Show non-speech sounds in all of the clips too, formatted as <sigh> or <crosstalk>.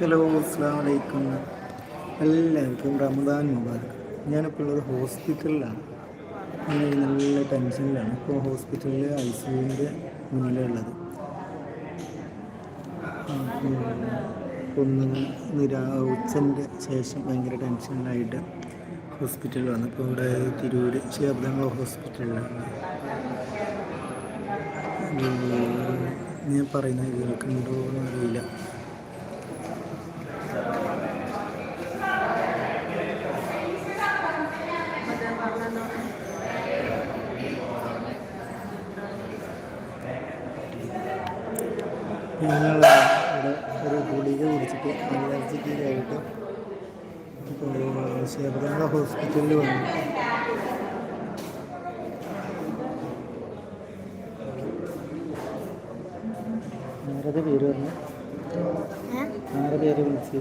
Hello അസ്സാം വലൈക്കും എല്ലാവർക്കും റമദാൻ മുബാറക്. ഞാനിപ്പോൾ ഉള്ളത് ഹോസ്പിറ്റലിലാണ്. ഞാൻ നല്ല ടെൻഷനിലാണ്. ഇപ്പോൾ ഹോസ്പിറ്റലിൽ ഐ സിയുവിന്റെ മുന്നിലുള്ളത് ഒന്ന് നിരാ ഉച്ചന്റെ ശേഷം ഭയങ്കര ടെൻഷനിലായിട്ട് ഹോസ്പിറ്റലിൽ വന്നു. ഇപ്പോൾ ഇവിടെ തിരൂര് ശാബ്ദങ്ങൾ ഹോസ്പിറ്റലിലാണ്. ഞാൻ പറയുന്നത് കേൾക്കുന്നുണ്ടോ എന്ന് അറിയില്ല മറ്റേ പറഞ്ഞല്ലോ ഞങ്ങൾ ഇവിടെ ഒരു ഗുളിക യൂണിവേഴ്സിറ്റിയിലായിട്ട് ശബരിമല ഹോസ്പിറ്റലിൽ വന്നു. ആരുടെ പേര് പറഞ്ഞു? ആരുടെ പേര് വിളിച്ച്?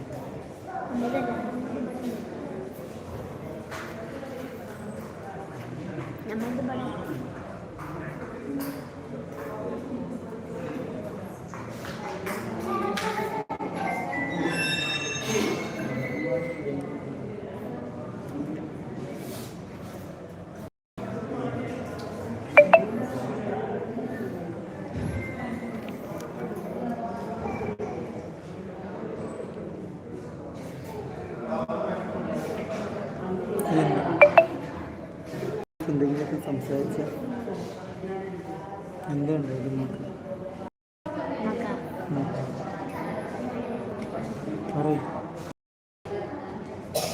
എന്തെങ്കിലുമൊക്കെ സംസാരിച്ച എന്തുണ്ട് ഇത് നമുക്ക്?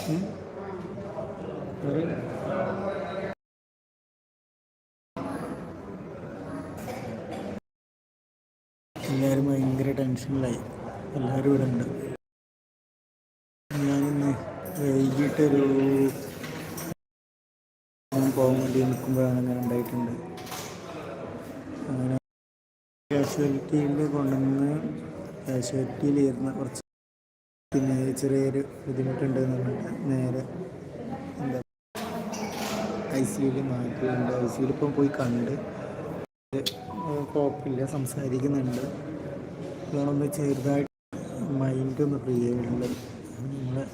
ഉം. പറയ്. എല്ലാവരും ഭയങ്കര ടെൻഷനിലായി. എല്ലാവരും ഇവിടെ ഉണ്ട്. ഞാനിന്ന് വൈകിട്ടൊരു പോകാൻ വേണ്ടി നിൽക്കുമ്പോഴാണ് അങ്ങനെ ഉണ്ടായിട്ടുണ്ട്. അങ്ങനെ കാഷ്വാലിറ്റിയിൽ കൊണ്ടുവന്ന് കാശ്വാലിറ്റിയിൽ ഇരുന്ന കുറച്ച് പിന്നെ ചെറിയൊരു ബുദ്ധിമുട്ടുണ്ട് എന്ന് നേരെ എന്താ ഐ സിയിൽ മാറ്റിയിട്ടുണ്ട്. ഐ സിയിൽ ഇപ്പം പോയി കണ്ട് കുഴപ്പമില്ല സംസാരിക്കുന്നുണ്ട്. ഇതാണൊന്ന് ചെറുതായിട്ട് മൈൻഡ് ഒന്ന് ഫ്രീ ആയിട്ടുള്ളത് നമ്മളെ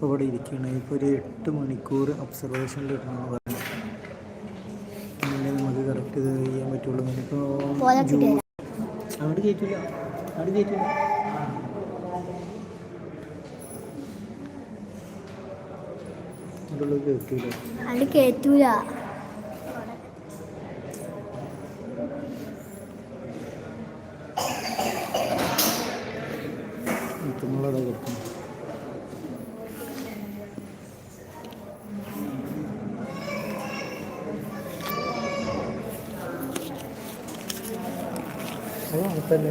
ഇപ്പോൾ ഇവിടെ ഇരിക്കുകയാണ് ഇപ്പോൾ ഒരു എട്ട് മണിക്കൂർ ഒബ്സർവേഷനിൽ ഇടണമെന്ന് പറഞ്ഞു. നമുക്ക് കറക്റ്റ് ഇത് ചെയ്യാൻ പറ്റുള്ളൂ. ഇപ്പോൾ അവിടെ കയറ്റില്ല അവിടെ കയറ്റില്ല അവിടെ കയറ്റില്ല അത്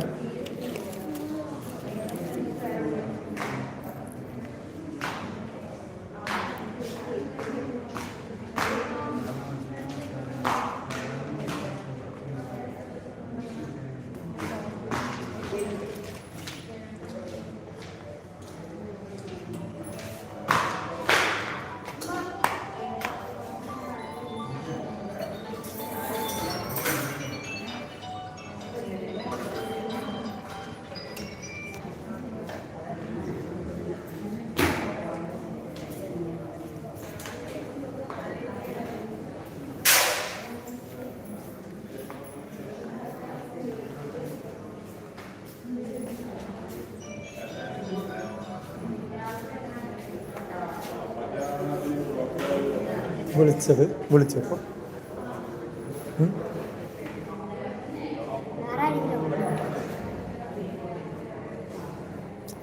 വിളിച്ചത് വിളിച്ചപ്പോൾ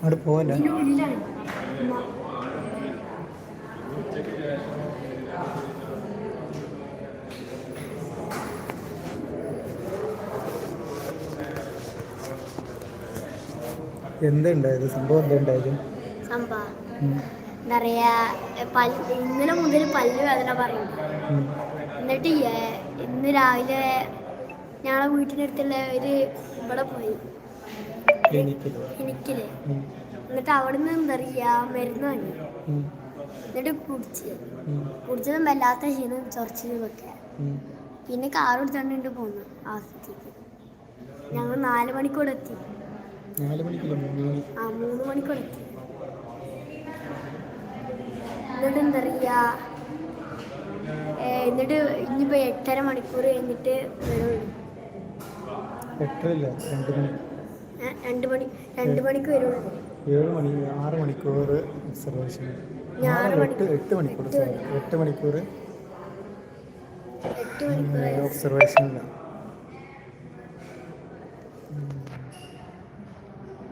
അവിടെ പോവല്ല? എന്തുണ്ടായത്? സംഭവം എന്തുണ്ടായത്? സംഭവം. എന്താ പറയാ പല്ല് ഇന്നലെ മുതൽ പല്ല് വേദന പറയും. എന്നിട്ട് ഇന്ന് രാവിലെ ഞങ്ങളെ വീട്ടിനടുത്തുള്ള ഒരു ഇവിടെ പോയി. എനിക്കിൽ എനിക്കില്ലേ. എന്നിട്ട് അവിടെ നിന്ന് എന്താ പറയാ മരുന്ന് വാങ്ങി. എന്നിട്ട് കുടിച്ച്. കുടിച്ചതും വല്ലാത്ത ക്ഷീണം ചൊറച്ചിലും ഒക്കെ പിന്നെ കാർ എടുത്തോണ്ട് പോന്നു ആസ്തിക്ക് ഞങ്ങൾ നാല് മണിക്കൂടെ എത്തി ആ മൂന്ന് മണിക്കൂടെ എത്തി എന്നിട്ട് എന്താ പറയാ? ഏ, എന്നിട്ട് ഇനിയിപ്പോ എട്ടര മണിക്കൂർ കഴിഞ്ഞിട്ട് വരുള്ളൂ. എട്ടരല്ല രണ്ട് മണി രണ്ട് മണി രണ്ട് മണിക്ക് വരുള്ളൂ. ഏഴ് മണി ആറ് മണിക്കൂർ ഒബ്സർവേഷൻ എട്ട് എട്ട് മണിക്കൂർ. എട്ട് ഒബ്സർവേഷനിലാണ്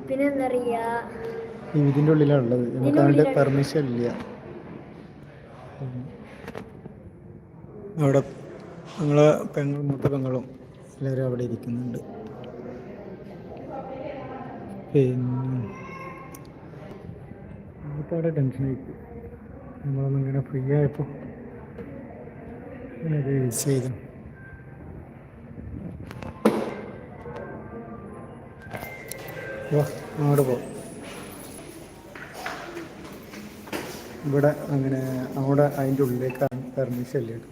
പിന്നെ എന്താ പറയാ? ഇതിന്റെ ഉള്ളിലാണ് ഉള്ളത്. നമുക്ക് അതിന്റെ പെർമിഷൻ ഇല്ല. അവിടെ ഞങ്ങളെ പെങ്ങൾ മൂത്ത പെങ്ങളും എല്ലാവരും അവിടെ ഇരിക്കുന്നുണ്ട്. പിന്നെ അവിടെ ടെൻഷനായി നമ്മളൊന്നും ഇങ്ങനെ ഫ്രീ ആയപ്പോൾ ഇങ്ങനെ ഒരു ചെയ്തു. അങ്ങോട്ട് പോ. ഇവിടെ അങ്ങനെ അവിടെ അതിന്റെ ഉള്ളിലേക്ക് പെർമിഷൻ ഇല്ല കേട്ടോ.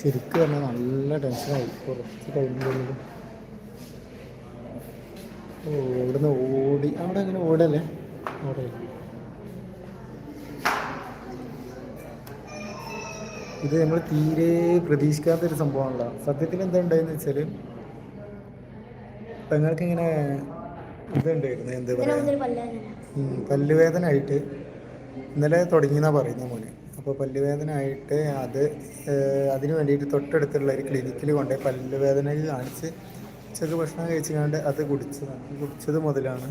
ശരിക്കും പറഞ്ഞാൽ നല്ല ടെൻഷനായി. കുറച്ച് കഴിഞ്ഞു ഓ ഇവിടുന്ന് ഓടി. അവിടെ അങ്ങനെ ഓടല്ലേ? അവിടെ. ഇത് നമ്മൾ തീരെ പ്രതീക്ഷിക്കാത്തൊരു സംഭവമാണല്ലോ. സത്യത്തിൽ എന്താ ഉണ്ടായെന്ന് വെച്ചാൽ പെങ്ങൾക്ക് ഇങ്ങനെ ഇതുണ്ടായിരുന്നു എന്താ പറയുക പല്ലുവേദന പല്ലുവേദന ആയിട്ട് ഇന്നലെ തുടങ്ങിയെന്നാണ് പറയുന്നത് മോനെ. അപ്പോൾ പല്ലുവേദന ആയിട്ട് അത് അതിന് വേണ്ടിയിട്ട് തൊട്ടടുത്തുള്ള ഒരു ക്ലിനിക്കിൽ കൊണ്ടുപോയി പല്ലുവേദനയിൽ കാണിച്ച് ഉച്ചയ്ക്ക് ഭക്ഷണം കഴിച്ചുകൊണ്ട് അത് കുടിച്ചതാണ്. കുടിച്ചത് മുതലാണ്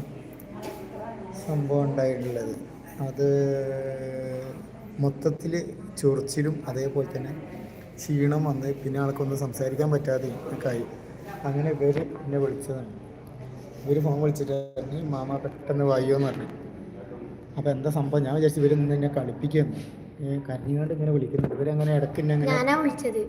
സംഭവം ഉണ്ടായിട്ടുള്ളത്. അത് മൊത്തത്തിൽ ചൊറിച്ചിലും അതേപോലെ തന്നെ ക്ഷീണം വന്ന് പിന്നെ ആൾക്കൊന്നും സംസാരിക്കാൻ പറ്റാതെയും ഒക്കെ അങ്ങനെ ഇവർ എന്നെ വിളിച്ചതാണ്. ഇവർ ഫോൺ വിളിച്ചിട്ട് മാമ പെട്ടെന്ന് വായോ എന്ന് പറഞ്ഞു. അപ്പോൾ എന്താ സംഭവം? ഞാൻ വിചാരിച്ചു ഇവർ നിന്ന് എന്നെ കളിപ്പിക്കുന്നു കരഞ്ഞുകൊണ്ട് ഇങ്ങനെ വിളിക്കുന്നുണ്ട്. ഇവരങ്ങനെ ഇടയ്ക്ക് അങ്ങനെ വിളിച്ചത്.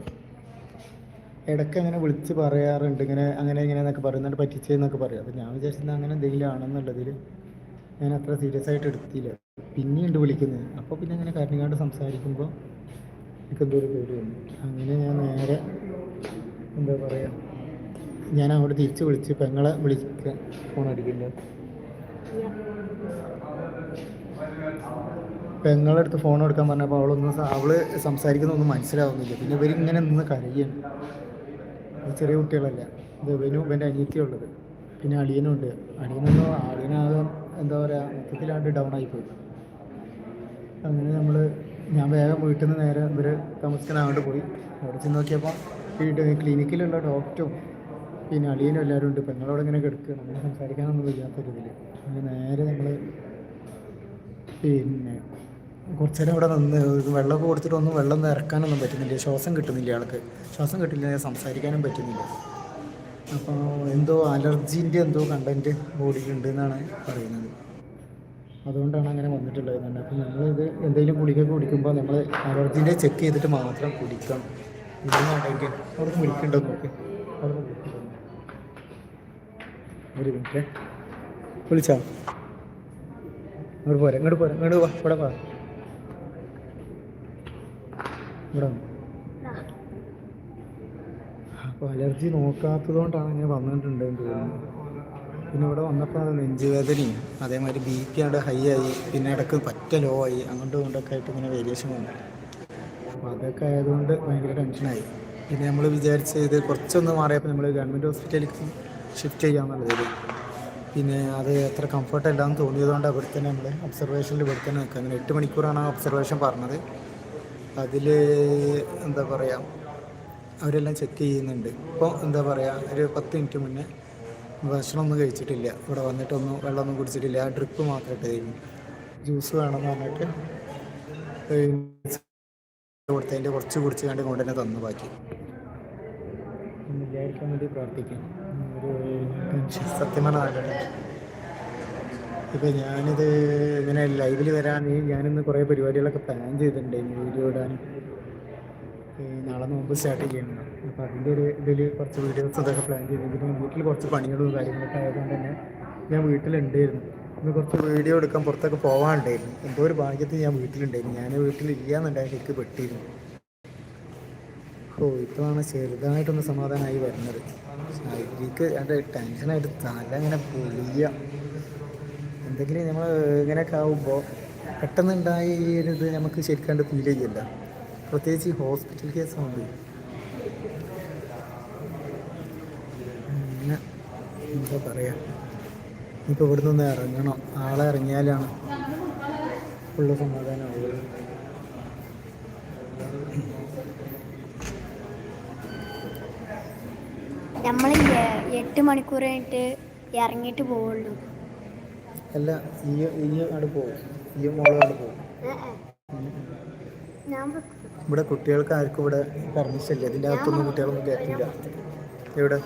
ഇടയ്ക്ക് അങ്ങനെ വിളിച്ച് പറയാറുണ്ട്. ഇങ്ങനെ അങ്ങനെ ഇങ്ങനെ എന്നൊക്കെ പറയുന്നുണ്ട് പറ്റിച്ചെന്നൊക്കെ പറയും. അപ്പൊ ഞാൻ വിചാരിച്ചത് അങ്ങനെ എന്തെങ്കിലും ആണെന്നുള്ളതിൽ ഞാൻ അത്ര സീരിയസ് ആയിട്ട് എടുത്തില്ല. പിന്നെയുണ്ട് വിളിക്കുന്നത്. അപ്പോൾ പിന്നെ അങ്ങനെ കരഞ്ഞുകൊണ്ട് സംസാരിക്കുമ്പോൾ എനിക്കെന്തോ ഒരു പേടി വന്നു. അങ്ങനെ ഞാൻ നേരെ എന്താ പറയുക ഞാൻ അവിടെ തിരിച്ച് വിളിച്ച് പെങ്ങളെ വിളിക്കുക ഫോൺ അടിക്കില്ല പെങ്ങളുടെ അടുത്ത് ഫോൺ എടുക്കാൻ പറഞ്ഞപ്പോൾ അവളൊന്നും അവൾ സംസാരിക്കുന്നൊന്നും മനസ്സിലാവുന്നില്ല. പിന്നെ ഇവരിങ്ങനെ നിന്ന് കരയാണ്. ഇത് ചെറിയ കുട്ടികളല്ല. ഇത് ഇവനും ഇവന്റെ അനിയത്തിയുള്ളത് പിന്നെ അളിയനുണ്ട് അളിയനൊന്നും അളിയനാകെ എന്താ പറയുക മൊത്തത്തിലാണ്ട് ഡൗൺ ആയിപ്പോയി. അങ്ങനെ നമ്മൾ ഞാൻ വേഗം വീട്ടിൽ നിന്ന് നേരെ ഇവർ താമസിക്കാൻ അങ്ങോട്ട് പോയി. അവിടെ ചെന്ന് നോക്കിയപ്പോൾ ഈ ക്ലിനിക്കിലുള്ള ഡോക്ടറും പിന്നെ അളിയനും എല്ലാവരും ഉണ്ട്. പെങ്ങളോട് ഇങ്ങനെ കിടക്കുകയാണ്. അങ്ങനെ സംസാരിക്കാനൊന്നും വയ്യാത്തൊരിതിൽ അങ്ങനെ നേരെ നമ്മൾ പിന്നെ കുറച്ചു നേരം ഇവിടെ നിന്ന് വെള്ളമൊക്കെ കൊടുത്തിട്ടൊന്നും വെള്ളം നിറക്കാനൊന്നും പറ്റുന്നില്ല. ശ്വാസം കിട്ടുന്നില്ല ആൾക്ക്. ശ്വാസം കിട്ടില്ല സംസാരിക്കാനും പറ്റുന്നില്ല. അപ്പോൾ എന്തോ അലർജീന്റെ എന്തോ കണ്ടന്റ് ബോഡിയിലുണ്ട് എന്നാണ് പറയുന്നത്. അതുകൊണ്ടാണ് അങ്ങനെ വന്നിട്ടുള്ളത്. തന്നെ അപ്പോൾ നമ്മളിത് എന്തെങ്കിലും ഗുളിക കുടിക്കുമ്പോൾ നമ്മൾ അലർജീന്റെ ചെക്ക് ചെയ്തിട്ട് മാത്രം കുടിക്കണം. ഇല്ലെന്നുണ്ടെങ്കിൽ അവിടെ കുടിക്കേണ്ടത് നോക്ക് അവിടെ ഒരു മിനിറ്റ്. വിളിച്ചോ? ഇങ്ങോട്ട് പോരെ ഇങ്ങോട്ട് പോരെ ഇങ്ങോട്ട് വാ ഇവിടെ വാ. ഇവിടെ അലർജി നോക്കാത്തത് കൊണ്ടാണ് ഇങ്ങനെ വന്നിട്ടുണ്ടെന്ന് തോന്നുന്നു. പിന്നെ ഇവിടെ വന്നപ്പോൾ അത് നെഞ്ചുവേദനയും അതേമാതിരി ബി പി അവിടെ ഹൈ ആയി പിന്നെ ഇടയ്ക്ക് പറ്റ ലോ ആയി അങ്ങോട്ടും ഇങ്ങോട്ടൊക്കെ ആയിട്ട് ഇങ്ങനെ വേരിയേഷൻ വന്നു. അപ്പോൾ അതൊക്കെ ആയതുകൊണ്ട് ഭയങ്കര ടെൻഷനായി പിന്നെ നമ്മൾ വിചാരിച്ച് ഇത് കുറച്ചൊന്ന് മാറിയപ്പോൾ നമ്മൾ ഗവൺമെന്റ് ഹോസ്പിറ്റലിലേക്ക് ഷിഫ്റ്റ് ചെയ്യാമെന്നുള്ളത് പിന്നെ അത് അത്ര കംഫർട്ട് അല്ലാന്ന് തോന്നിയതുകൊണ്ട് അവിടെ തന്നെ നമ്മൾ ഒബ്സർവേഷനിൽ ഇവിടെ തന്നെ നിൽക്കുക. അങ്ങനെ എട്ട് മണിക്കൂറാണ് ഒബ്സർവേഷൻ പറഞ്ഞത്. അതിൽ എന്താ പറയുക അവരെല്ലാം ചെക്ക് ചെയ്യുന്നുണ്ട്. ഇപ്പോൾ എന്താ പറയുക ഒരു പത്ത് മിനിറ്റ് മുന്നേ ഭക്ഷണമൊന്നും കഴിച്ചിട്ടില്ല. ഇവിടെ വന്നിട്ടൊന്നും വെള്ളമൊന്നും കുടിച്ചിട്ടില്ല. ആ ഡ്രിപ്പ് മാത്രം ഇട്ടായിരുന്നു ജ്യൂസ് വേണമെന്ന് പറഞ്ഞിട്ട് <laughs> കൊടുത്തതിന്റെ കുറച്ച് കുടിച്ച് കണ്ട് കൊണ്ട് തന്നെ ബാക്കി. വിചാരിക്കാൻ വേണ്ടി പ്രാർത്ഥിക്കാം. ഒരു സത്യം പറഞ്ഞാൽ ഇപ്പം ഞാനിത് ഇങ്ങനെ ലൈവിൽ വരാൻ ഞാനിന്ന് കുറേ പരിപാടികളൊക്കെ പ്ലാൻ ചെയ്തിട്ടുണ്ട്. വീഡിയോ ഇടാൻ നാളെ മുമ്പ് സ്റ്റാർട്ട് ചെയ്യണം. അപ്പോൾ അതിന്റെ ഒരു ഇതിൽ കുറച്ച് വീഡിയോസ് അതൊക്കെ പ്ലാൻ ചെയ്തിരുന്നു വീട്ടിൽ കുറച്ച് പണികളും കാര്യങ്ങളൊക്കെ ആയതുകൊണ്ട് തന്നെ ഞാൻ വീട്ടിലുണ്ടായിരുന്നു. ഇന്ന് കുറച്ച് വീഡിയോ എടുക്കാൻ പുറത്തൊക്കെ പോകാനുണ്ടായിരുന്നു എന്തോ ഒരു ഭാഗ്യത്തിൽ ഞാൻ വീട്ടിലുണ്ടായിരുന്നു. ഞാൻ വീട്ടിലില്ല എന്നുണ്ടായിരുന്നു എനിക്ക് പെട്ടിരുന്നു. ഓ ഇപ്പോഴാണ് ചെറുതായിട്ടൊന്ന് സമാധാനമായി വരുന്നത്. ഐക്ക് എന്റെ ടെൻഷനായിട്ട് തല ഇങ്ങനെ പൊളിയ. എന്തെങ്കിലും നമ്മൾ ഇങ്ങനെയൊക്കെ ആവുമ്പോൾ പെട്ടെന്നുണ്ടായ ഈ നമുക്ക് ശരിക്കാണ്ട് ഫീൽ ചെയ്യില്ല. പ്രത്യേകിച്ച് ഈ ഹോസ്പിറ്റൽ കേസ് ആവുമ്പോൾ എന്താ പറയുക ഇപ്പോൾ ഇവിടെ നിന്ന് ഇറങ്ങണം. ആളെ ഇറങ്ങിയാലാണ് ഫുള്ള് സമാധാനമാവുള്ളൂ നമ്മൾ എട്ട് മണിക്കൂർ കഴിഞ്ഞിട്ട് ഇറങ്ങിയിട്ട് പോവുള്ളൂ. അല്ല ഈ ഈ അവിടെ പോകും ഈ മോൾ അവിടെ പോകും ഞാൻ ഇവിടെ കുട്ടികൾക്ക് ആർക്കും ഇവിടെ പെർമിഷൻ ഇല്ല. ഇതിന്റെ അകത്തൊന്നും കുട്ടികളൊന്നും കയറ്റില്ല എവിടെ?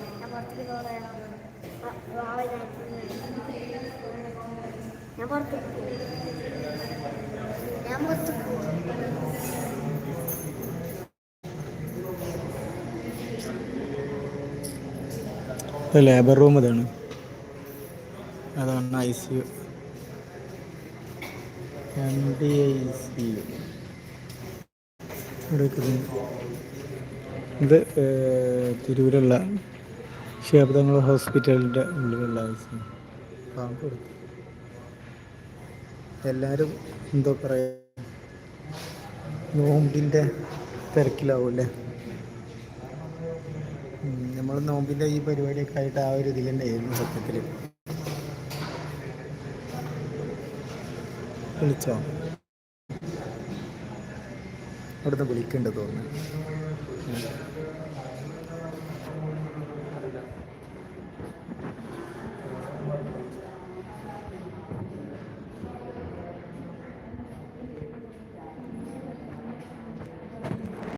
ഞാൻ പുറത്ത് ഞാൻ പുറത്ത് ലേബർ റൂം ഇതാണ്. അതാണ് I C U M D I C U ഇത് തിരൂരുള്ള ശാബ്ദങ്ങൾ ഹോസ്പിറ്റലിന്റെ ഉള്ളിലുള്ള ഐ സി യു എല്ലാവരും എന്തോ പറയുക നോമ്പിന്റെ തിരക്കിലാവൂല്ലേ? നമ്മൾ നോമ്പിന്റെ ഈ പരിപാടിയൊക്കെ ആയിട്ട് ആ ഒരു ഇതിൽ തന്നെയായിരുന്നു സത്യത്തിൽ വിളിച്ചോ? അവിടുന്ന് വിളിക്കേണ്ടത് തോന്നുന്നു.